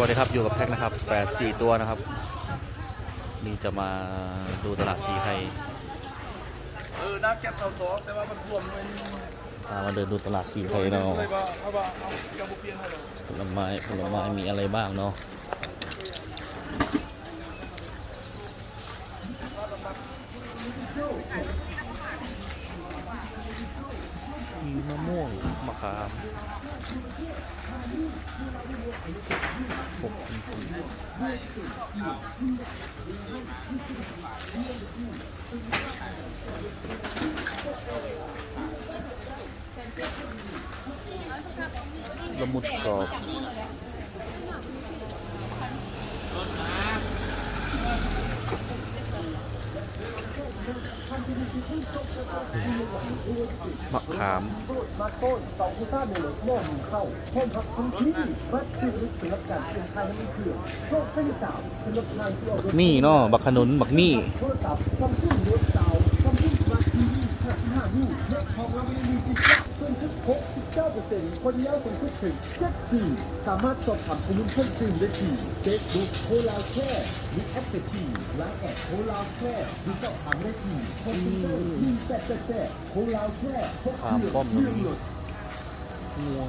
วัสดีครับอยู่กับแพ็คนะครับแปดสี่ตัวนะครับ นี่จะมาดูตลาดสีไทยเออน้ำแก็บเสาสองแต่ว่ามันท่วมเลยพามาเดินดูตลาดสีไทยเนาะเลยว่าเอาว่าเอากระบุเปียนให้เราผลไม้ผลไม้มีอะไรบ้างเนาะมีมะม่วงมะขามหกพันปี ละมุดกรอบ มะขามมาต้นสองพิซซ่าเดือดโม่หนึ่งเข้าแค่พักทั้งที่วัดคือลึกสำหรับการเป็นทางไม่เขื่อนโชคเส้นสาวสำหรับทางที่เอารถมี่เนาะบักขนุนบักมี่โทรศัพท์ซัมซุงรถเก่าซัมซุงสมาร์ททีวีห้าห้านิ้วเน็ตของเราไม่มีพิซซ่า ส่วนทุกหกสิบเก้าเปอร์เซ็นต์คนเย้าคนทุกถึงเจ็ดสี่สามารถสอบถามข้อมูลเพิ่มเติมได้ที่เฟซบุ๊กโคลาแค่มีแอปเปิลทีไลน์แอดโคลาแค่มีสอบถามได้ที่คอมพิวเตอร์มีแปดแปดแปดโคลาแค่พกขามเพื่ป้ออมนตรงเรื่องนี้รถม่วง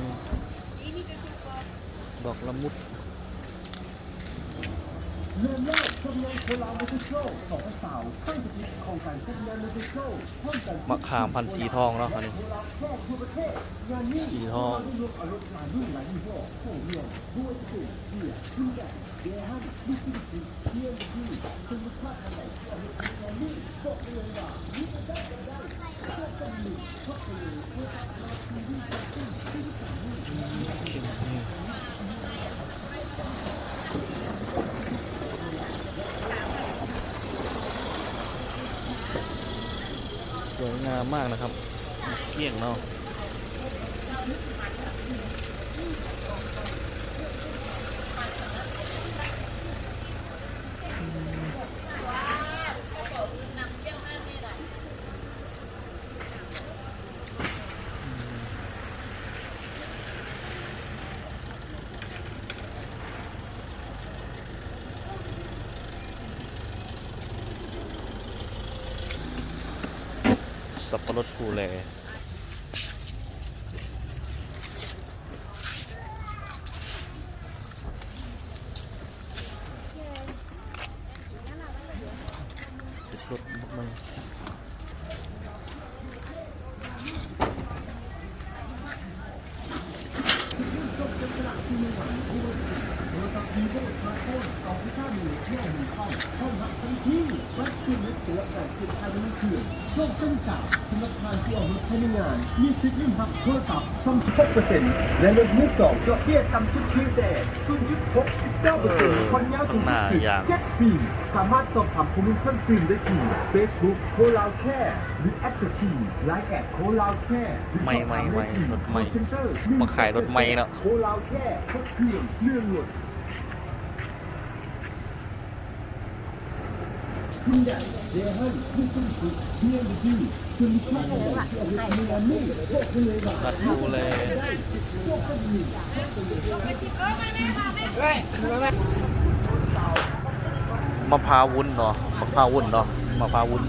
ดอกละมุด เรื่องแรกทำงานโคลาเมทิโชสองสาวตั้งจุดยืนของการทำงานเมทิโชป้องกันมะขามพันธุ์สีทองเนาะอันนี้โคลาแค่ทั่วประเทศงานนี้สีทอง งามมากนะครับเกลี้ยงเนาะ สับปะรดภูแลติดรถมากๆ ที่วัดที่ลึกเสือแต่คือไทยไม่เขื่อนโชคเส้นสาวสำหรับทางที่เอารถใช้ในงานมีสิทธิ์หักโทรศัพท์ซ่อม6เปอร์เซ็นต์และรถมือสองดอกเบี้ยต่ำสุดคิวแต่ส่วนยึด69เปอร์เซ็นต์คนยาวถึงข้างหน้าอย่างเจ็ดปีสามารถสอบถามข้อมูลเพิ่มเติมได้ที่เฟซบุ๊กโคลาวแค่หรือแอปทีไลน์แอดโคลาวแค่หรือไม่ไม่ไม่รถไม่มาขายรถไม่แล้วโคลาวแค่เครื่องเรื่องรถคุณใหญ่เด ฮันผู้ซึ่งสุดเที่ยงที่คุณค่าอะไรที่เอาไปทำงาพวกคุณเลยว่านัดภูแลพวกคนหนึ่งมะพร้าววุ้นเนาะมะพร้าววุ้นเนาะมะพร้าววุ้น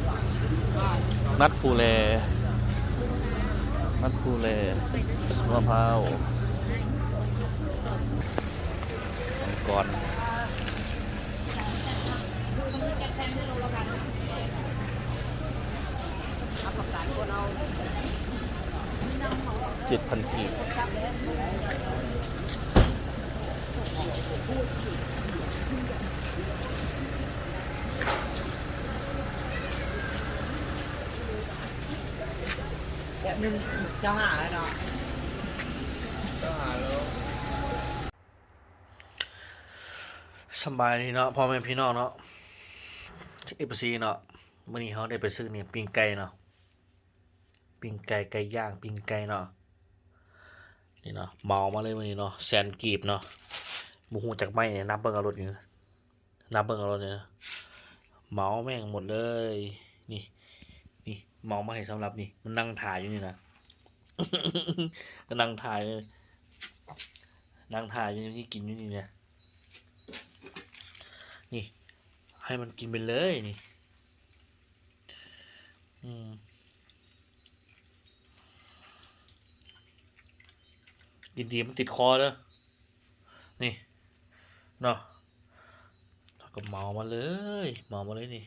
นัดภูแลนัดภูแลมะพร้าวมังกรเจ็ดพันกีบแบบนึงเจ้าหาแล้วเนาะเจ้าหาแล้วสำบายดีเนาะพ่อแม่พี่น้องเนาะ เอฟซีเนาะมื่อนี้เขาได้ไปซื้อเนี่ยปิ้งไก่เนาะปิ้งไก่ไก่ย่างปิ้งไก่เนาะนี่เนาะเมามาเลยมื่อนี้เนาะแสนกีบเนาะหมูหูจากไม้เนี่ยนับเบิ้งเอารถนี่นะนับเบิ้งเอารถเนี่ยเมาแม่งหมดเลยนี่นี่เมามาให้สำหรับนี่มันนั่งถ่ายอยู่นี่นะมันนั่งถ่ายเลยนั่งถ่ายอยู่นี่กินอยู่นี่เนี่ยนี่ ให้มันกินไปเลยนี่ อืมกินดีมันติดคอเด้อนี่ เนาะแล้วก็เมามาเลย เมามาเลยนี่